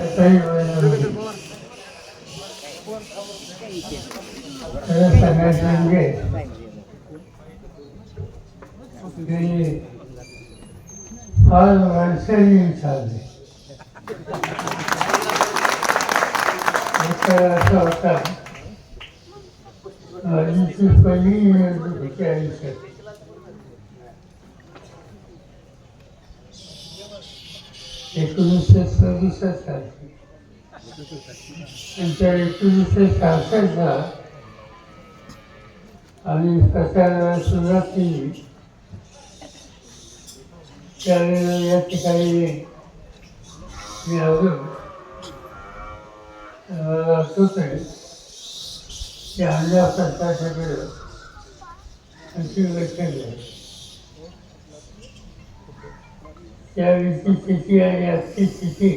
काही सांगायचं म्हणजे की फार वर्षांनी चालले असा होता माझी पहिली निवडणूक होती आयुष्यात एकोणीसशे सदुसष्ट साली आणि एकोणीसशे सहासष्टला आम्ही प्रचाराला सुरुवात केली. त्यावेळेला या ठिकाणी मी आलो मला आठवत आहे की आणल्या आणखी लक्ष बैठक त्या त्यावेळीची स्थिती आणि आजची स्थिती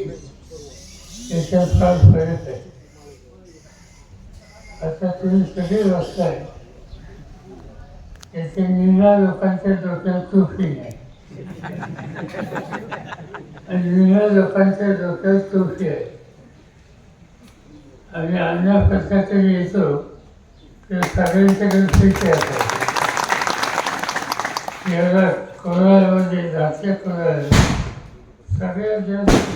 याच्यात फार फरक आहे आता तुम्ही सगळे वाचताय त्याचे निम्या लोकांच्या डोक्यात तोफी नाही आणि लोकांच्या डोक्यात तोफी आहे आणि अन्य प्रकारचे येतो तर सगळ्यांच्याकडे फिरते आहे एवढा म्हणजे जाते कोणाला सगळ्यात जास्त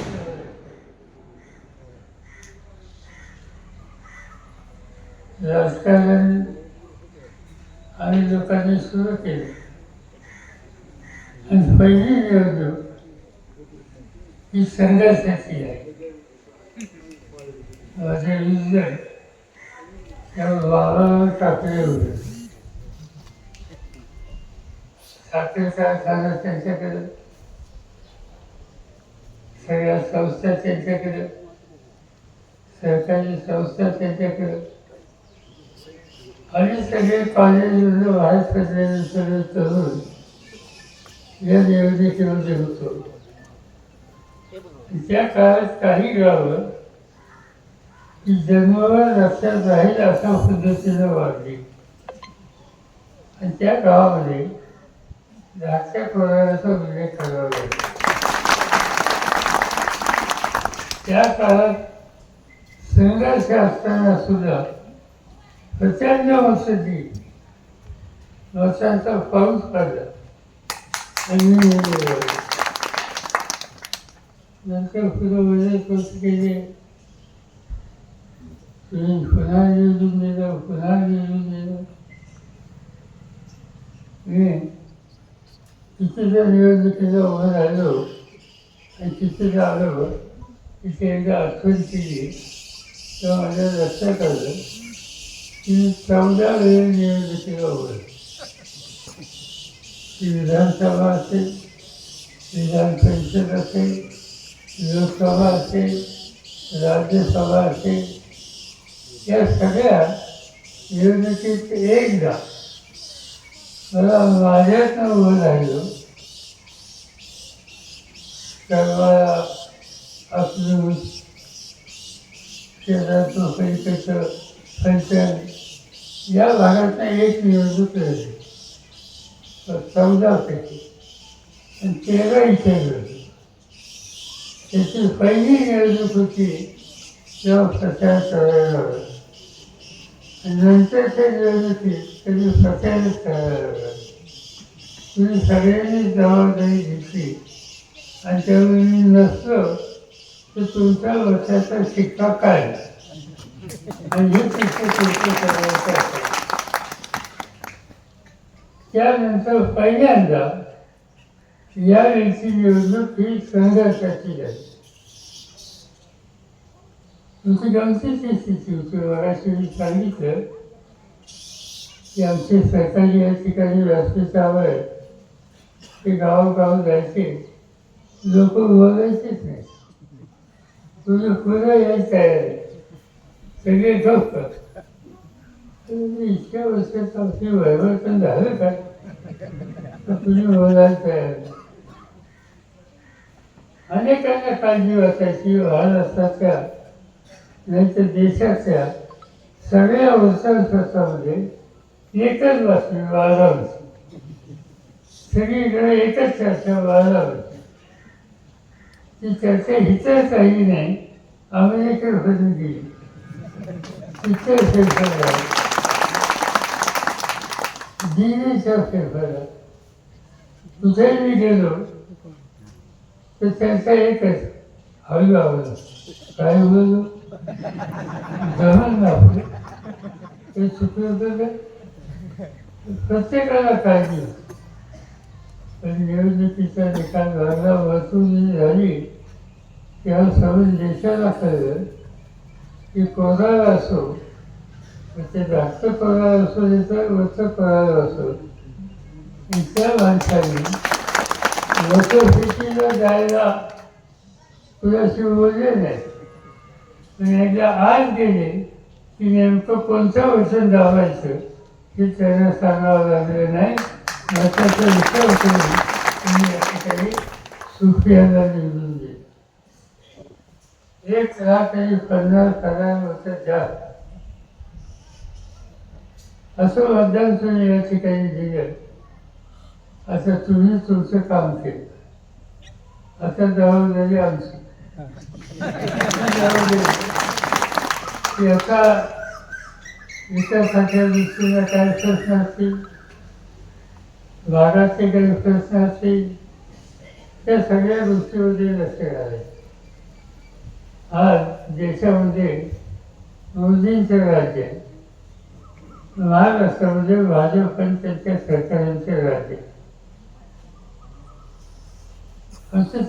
राजकारण आणि लोकांनी सुरू केले. आणि पहिली निवडणूक ही संघर्षाची आहे. माझे रिझल्ट त्यामुळे वावर टाकले होते. साखर कारखाना त्यांच्याकडे सगळ्या संस्था त्यांच्याकडे सरकारी संस्था त्यांच्याकडे आणि सगळे कॉलेजमधून बाहेर पडलेले सगळे तरुण या निवडणुकीमध्ये होतो त्या काळात काही गावं ही जन्मावर लक्षात राहील अशा पद्धतीनं वाढली. आणि त्या गावामध्ये धाकट्या कोणाचा उल्लेख करावा लागेल त्या काळात संघर्ष असताना सुद्धा प्रचंड वसती वर्षांचा पाऊस पडला आणि नंतर पुढं वगैरे कसं केले तुम्ही पुन्हा निवडून दिलं पुन्हा निवडून दिलं मी तिथे निवडणुकीला उभं राहिलो आणि तिथे आलो तिथे एकदा आठवण केली तेव्हा माझ्या लक्षात आलं की चौदा वेळ निवडणुकीला उभं आहे. ती विधानसभा असेल विधान परिषद असेल लोकसभा असेल राज्यसभा असेल या सगळ्या निवडणुकीत एकदा मला माझ्यात उभं राहिलो. तर मला आपलं शेजारचं पैशाचं पंचायत या भागातनं एक निवडणूक लढली चौदा पैकी आणि तेरा इथे लढली त्याची पहिली निवडणूक होती तेव्हा प्रचार करायला लागला. नंतर ते निवडणुकीत कधी प्रचारच करायला लागला तुम्ही सगळ्यांनी जबाबदारी घेतली आणि त्यावेळी मी नसलो तर तुमचा वर्षाचा शिक्का काय आणि हे तुमचं करायचं त्यानंतर पहिल्यांदा या वेळची निवडणूक ही संघर्षाची झाली. तुमची गमतीची स्थिती होती सांगितलं की आमचे सरकारी या ठिकाणी व्यासपीठावर ते गावोगाव जायचे लोक बोलायचेच नाही तुझं पुढं यायचं आहे सगळे गप्प इतक्या वर्षात आमची वैवर्तन झालं का तर तुम्ही बोलायला तयार अनेकांना काळजी वाटायची महाराष्ट्राच्या नाहीतर देशाच्या सगळ्या वर्षांसाठी एकच बातमी बारावरची सगळीकडे एकच चर्चा बारावरची ती चर्चा हिचं काही नाही. अमेरिकेत होती गेली. तिथे फेरफार दिल्लीच्या फेरफार कुठेही मी गेलो. तर त्यांचा एकच हळू आवडला काय बोललो? जमन ना ते प्रत्येकाला काळजी पण निवडणुकीचा निकाल झाला वसुली झाली तेव्हा सर्व देशाला कळलं की कोणाला असो ते जास्त कोणाला असो त्याचं वरचं कोणाला असो इतर माणसांनी वसुलीला जायला तुझ्याशी बोलले नाही पण एकदा आज गेले की नेमकं कोणतं वचन दावायचं हे त्यांना सांगावं लागलं नाही. त्याचा विचार करून तुम्ही या सुफियाला निवडून दिले. एक लाख आणि पन्नास हजार वर्ष जास्त असं मतदान तुम्ही या ठिकाणी दिलं. असं तुम्ही तुमचं काम केलं. असं जबाबदारी आमची. एका याचा विकासाच्या दृष्टीनं काही प्रश्न असतील भागाचे काही प्रश्न असतील त्या सगळ्या गोष्टीमध्ये लक्ष घालायचं. आज देशामध्ये मोदींचं राज्य आहे. महाराष्ट्रामध्ये भाजप आणि त्यांच्या सरकारांचे राज्य आहे.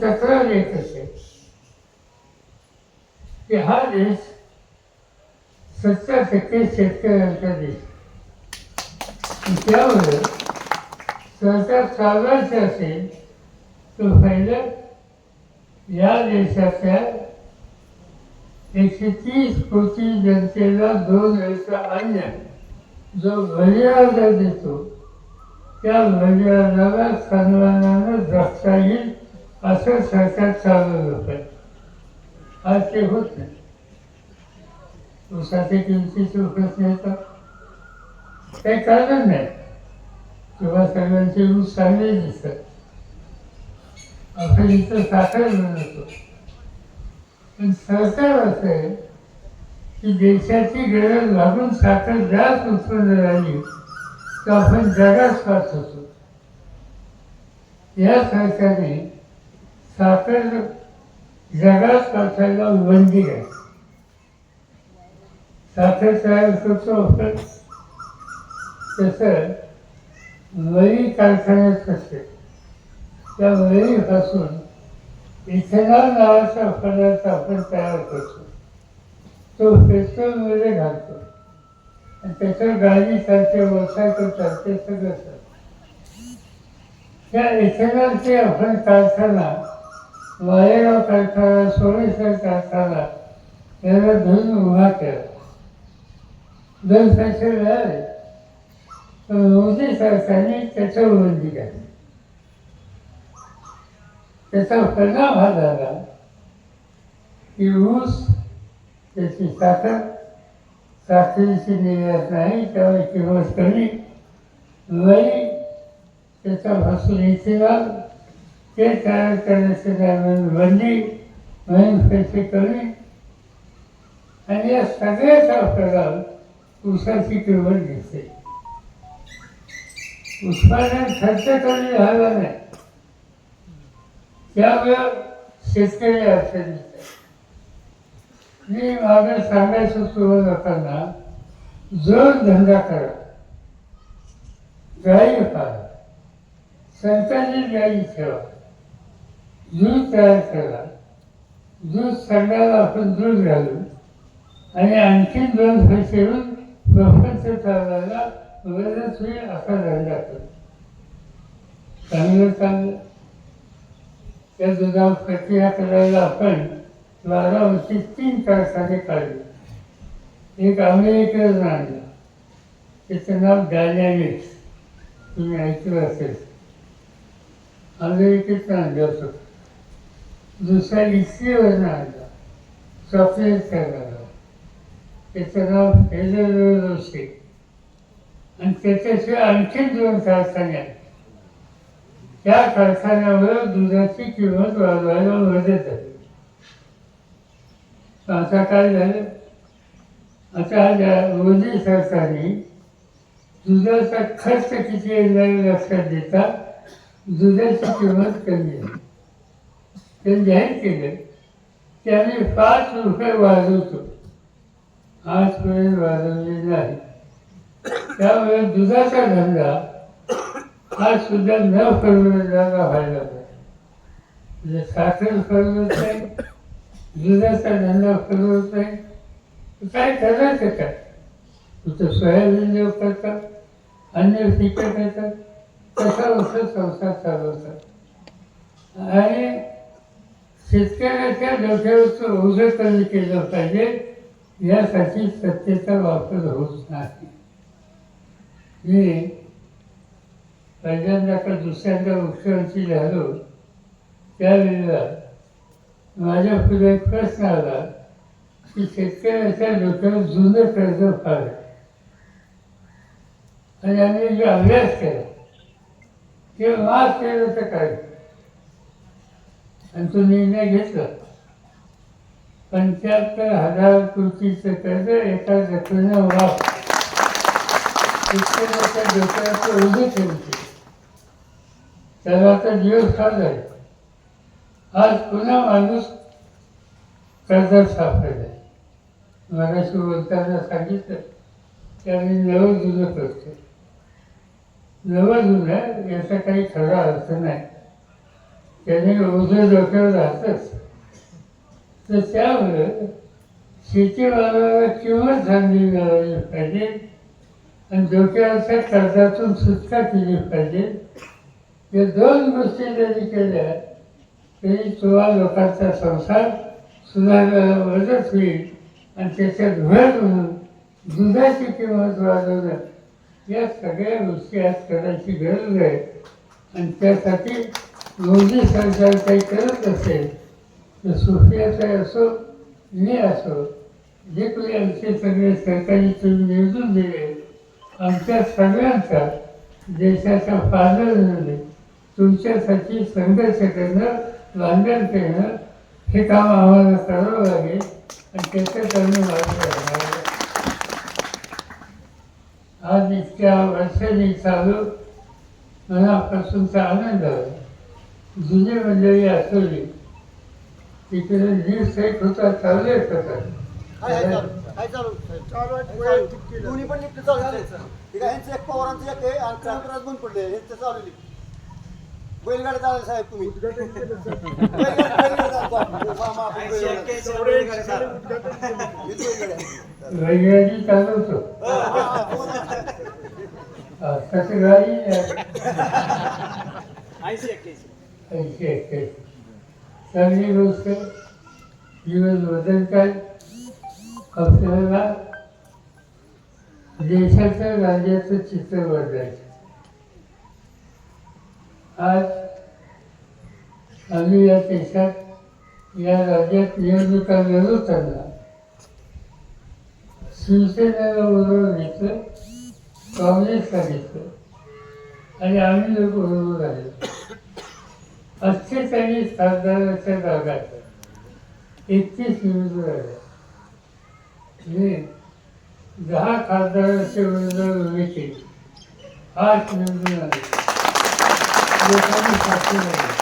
तक्रार येत असेल की हा देश सत्तर टक्के शेतकऱ्यांचा देश त्यामुळे सरकार चालवायचं असेल तर पहिलं या देशाच्या एकशे तीस कोटी जनतेला दोन वेळचा अन्न जो घड्याळाला देतो हो, त्या घड्याळाला सन्मानानं जगता येईल असं सरकार चालवलं पाहिजे हो आज ते होत. नाही ऊसाच्या किमतीचे प्रश्न येतात काही कारण नाही. किंवा सगळ्यांचे ऊस चांगले दिसतात. आपण इथं साखर बनवतो. पण सरकार असं आहे की देशाची गरज लागून साखर जास्त उत्पन्न झाली तर आपण जगात पाहत होतो. या सरकारने साखर जगात पाठायला बंदी आहे. साखर स्वच्छ करतो तसं वही कारखान्यात असते. त्या वहीपासून इथेनॉल नावाचा पदार्थ आपण तयार करतो. तो पेट्रोलमध्ये घालतो. आणि त्याच्यावर गाडी चालते मोटरसायकल चालते सगळं चालतं. त्या इथेनॉलचे आपण कारखाना मालेगाव कारखाना सोमेश्वर कारखाना याला धरून उभा केला. दोन पैसे मिळाले. पण मोदी सरकारने त्याच्यावर बंदी घातली त्याचा परिणाम हा झाला की ऊस त्याची साखर साखरेची निर्यात नाही त्यामुळे किंमत कमी. त्याचा त्याच्यापासून इथेनॉल ते तयार करण्याचे दरम्यान बंदी म्हणून पैसे कमी आणि या सगळ्याचा परिणाम ऊसाची किंमत दिसते. उत्पादन खर्च कमी झाला नाही. त्यामुळं शेतकरी अडचण आहे. मी मागे सांगायचं सुरू लोकांना जोर धंदा करा. गाई पाहा संतांनी गाई ठेवा. दूध तयार करा. दूध संघाला आपण दूध घालू आणि आणखीन दोन पैसे येऊन प्रपंच चालवायला मदत होईल असा धंदा करू चांगलं चांगलं. त्या दुधावर प्रक्रिया करायला आपण बारा वर्षी तीन तासाने काढले. एक अमेरिकेतून आणलं त्याचं नाव डायनॅमिक्स. तुम्ही ऐकलं असेल. अमेरिकेतून आणलं होतं दुसरा इस्रीवरून आणला चॉकलेट करणारा त्याचं नाव हेजल आणि त्याच्याशिवाय आणखीन दोन कारखाने आहेत. त्या कारखान्यावर दुधाची किंमत वाढवायला मदत झाली. आता काय झालं? आता मोदी सरकारने दुधाचा खर्च किती येणार लक्षात देता दुधाची किंमत कमी आहे. ते जाहीर केले. की आम्ही पाच रुपये वाजवतो. आजपर्यंत वाढवले नाही. त्यामुळे दुधाचा धंदा हा सुद्धा न परवडणारा व्हायला म्हणजे साखर परवडत नाही दुधाचा धंदा परवडत नाही. काय करायचं काय तुझं सोयाबीन देव करतात अन्य पिकं करतात तसा असं संसार चालवतात आणि शेतकऱ्याच्या डोक्यावरचं ओझं कमी केलं पाहिजे यासाठी सत्तेचा वापर होत नाही. मी पहिल्यांदा का दुसऱ्यांदा मुख्यमंत्री झालो त्यावेळेला माझ्या पुढे प्रश्न आला की शेतकऱ्याच्या डोक्यावर जुनं कर्ज फार आणि आम्ही जो अभ्यास केला ते माफ केलं तर काय? आणि तो निर्णय घेतला. पंच्याहत्तर हजार कृतीचं कर्ज एका जखमीनं माफ शेतकऱ्याच्या डोक्याचं उभे ठेवते त्याला आता दिवस फार आज पुन्हा माणूस कर्जात सापडला मराठी बोलताना सांगितलं की नवं जुनं करते नवं जुनं याचा काही खरा अर्थ नाही. त्याने ओझं डोक्यावर राहतच तर त्यामुळं शेतीमालाला किंमत चांगली मिळाली पाहिजे आणि डोक्याच्या कर्जातून सुटका केली पाहिजे. या दोन गोष्टी जरी केल्या तरी तुम्हाला लोकांचा संसार सुधारायला मदत होईल आणि त्याच्या धुळ्यात म्हणून दुधाची किंमत वाढवणं या सगळ्या गोष्टी आज करायची गरज आहे. आणि त्यासाठी मोदी सरकार काही करत असेल तर सुफियाचा असो मी असो जे कोणी आमचे सगळे सरकारी तुम्ही निवडून दिले आमच्या सगळ्यांचा देशाचा फायदा झाले तुमच्यासाठी संघर्ष करणं भांडण करणं हे काम आम्हाला करावं लागेल आणि त्याच्यात आम्ही मागे आज इतक्या वर्षांनी चालू मनापासूनचा आनंद आहे. जुनी मंडळी असली तिकडे न्यूज एक होता. दोन्ही पण लिफ्ट चालू आहे. ठीक आहे, ह्यांचं एक पवारांचं एक आहे आणि काँग्रेस बंद पडले. ह्यांचं चालू आहे. लिफ्ट. बैलगाडी चालू साहेब तुम्ही. बैलगाडी-. वैज्ञानिक चालवतो. हा, हा, हा, गाडी ऐंशी एक्क्याऐंशी चांगली गोष्ट दिवस बदलत आहे आपल्याला देशाचं राज्याचं चित्र बदलायचं आज आम्ही या देशात या राज्यात निवडणुका लढवताना शिवसेनेला बरोबर घेतलं काँग्रेसला घेतलं आणि आम्ही लोक बरोबर आले अठ्ठेचाळीस खासदाराच्या जागा एकतीस निवडून आल्या दहा खासदाराच्या उमेदवार उभे केले आठ निवडून लोकांनी साक्षी दिली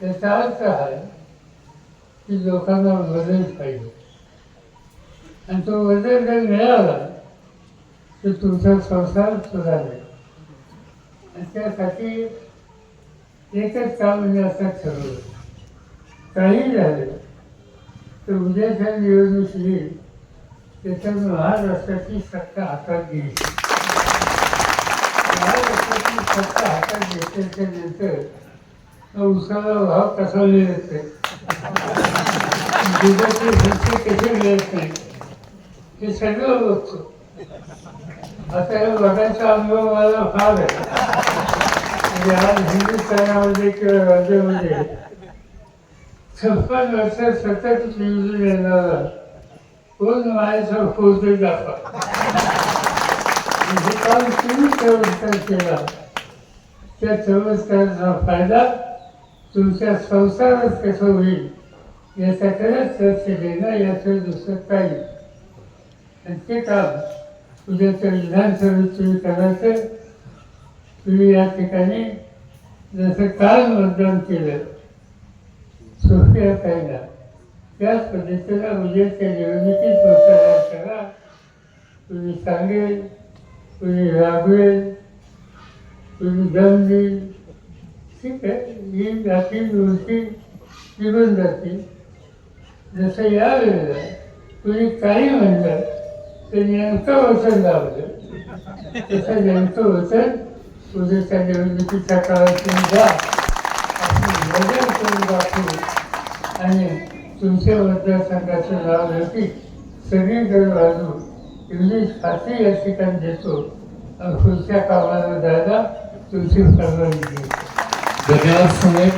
त्याचा अर्थ आहे की लोकांना बदल पाहिजे. आणि तो बदल जर मिळाला तर तुमचा संसार सुधारेल. आणि त्यासाठी एकच काम म्हणजे असं ठरवलं. काही झालं तर उद्याच्या निवडणूक येईल त्याच्यात महाराष्ट्राची सत्ता हातात घेईल महाराष्ट्राची सत्ता हातात घेतल्याच्या नंतर उसाला भाव कसा मिळत नाही? दुधाचे पैसे कसे मिळत नाही? हे सगळं बघतो. आता या बघायचा अनुभव मला फार आहे. हिंदुस्थानामध्ये किंवा राज्यामध्ये छप्पन वर्ष सतत निवडून येणारा. कोण माझ्या फोटो दाखवा. म्हणजे हे काम तुम्ही चमत्कार केला. त्या चमत्काराचा फायदा तुमच्या संसारात कसं होईल याच्याकडेच लक्ष देणं याचं दुसरं काही. आणि ते काम उद्याच्या विधानसभेत तुम्ही करायचं. तुम्ही या ठिकाणी जसं काल मतदान केलं सोफिया कायदा. त्याच पद्धतीनं उद्याच्या निवडणुकीत मतदान करा. तुम्ही सांगेल तुम्ही राबवेल तुम्ही दम देईल. ठीक आहे ही जाती गोष्टी निघून जातील. जसं यावेळेला तुम्ही काही म्हणलं तर नेमकं वचन लावलं. तसं नेमकं वचन उद्याच्या निवडणुकीच्या काळात तुम्ही जा आपण वजन करून दाखवू आणि तुमच्या मतदारसंघाचं नाव नक्की सगळीकडे वाजू एवढी खात्री या ठिकाणी देतो. आणि पुढच्या कामाला जायला तुमची परवानगी. घेतो धन्यवाद सुमित